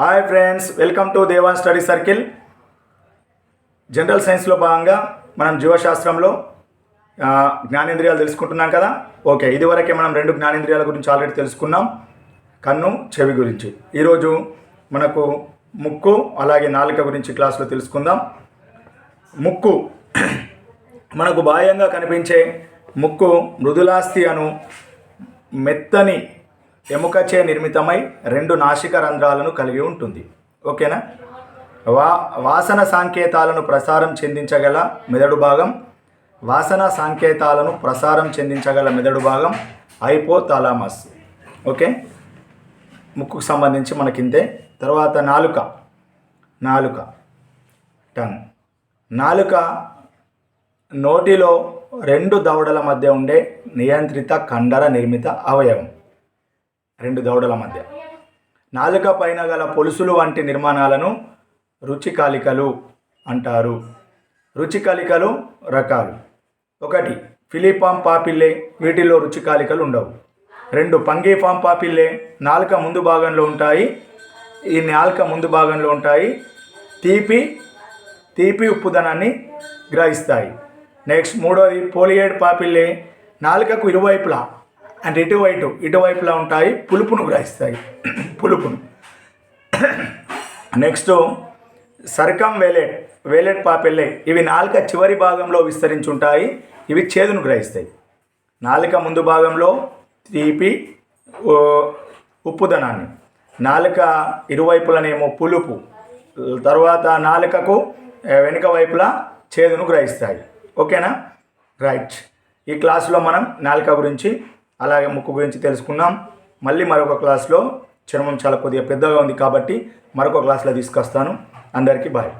Hi friends welcome to Devan study circle general సైన్స్లో భాగంగా మనం జీవశాస్త్రంలో జ్ఞానేంద్రియాలు తెలుసుకుంటున్నాం కదా? ఓకే ఇదివరకే మనం రెండు జ్ఞానేంద్రియాల గురించి ఆల్రెడీ తెలుసుకున్నాం. కన్ను చెవి గురించి. ఈరోజు మనకు ముక్కు అలాగే నాలుక గురించి క్లాస్లో తెలుసుకుందాం. ముక్కు మనకు బాహ్యంగా కనిపించే ముక్కు మృదులాస్తి అను మెత్తని ఎముకచే నిర్మితమై రెండు నాసిక రంధ్రాలను కలిగి ఉంటుంది. ఓకేనా? వా వాసన సంకేతాలను ప్రసారం చెందించగల మెదడు భాగం వాసన సంకేతాలను ప్రసారం చెందించగల మెదడు భాగం ఐపోథాలామస్ ఓకే? ముక్కుకు సంబంధించి మనకింతే. తర్వాత నాలుక. నాలుక. టంగ్. నాలుక నోటిలో రెండు దవడల మధ్య ఉండే నియంత్రిత కండర నిర్మిత అవయవం. రెండు దవడల మధ్య. నాలుక పైన గల పొలుసులు వంటి నిర్మాణాలను రుచికాలికలు అంటారు. రుచికాలికలు రకాలు. ఒకటి ఫిలిపాం పాపిల్లే వీటిలో రుచికాలికలు ఉండవు. రెండు పంగీఫాం పాపిల్లే నాలుక ముందు భాగంలో ఉంటాయి. ఈ నాలుక ముందు భాగంలో ఉంటాయి. తీపి తీపి ఉప్పుదనాన్ని గ్రహిస్తాయి. నెక్స్ట్ మూడోది పోలియేడ్ పాపిల్లే నాలుకకు ఇరువైపులా అంటే ఇటువైపు ఇటువైపులా ఉంటాయి పులుపును గ్రహిస్తాయి. పులుపును. Next సర్కం వేలెట్ వేలెట్ papillae. ఇవి నాలుక చివరి భాగంలో విస్తరించుంటాయి ఇవి చేదును గ్రహిస్తాయి. నాలుక ముందు భాగంలో తీపి ఉప్పుదనాన్ని నాలుక ఇరువైపులనేమో పులుపు. తర్వాత నాలుకకు వెనుక వైపులా చేదును గ్రహిస్తాయి. ఓకేనా? రైట్. ఈ క్లాస్లో మనం నాలుక గురించి అలాగే ముక్కు గురించి తెలుసుకున్నాం. మళ్ళీ మరొక క్లాస్లో. చర్మం చాలా కొద్దిగా పెద్దగా ఉంది కాబట్టి మరొక క్లాస్లో తీసుకొస్తాను. అందరికీ బాయ్.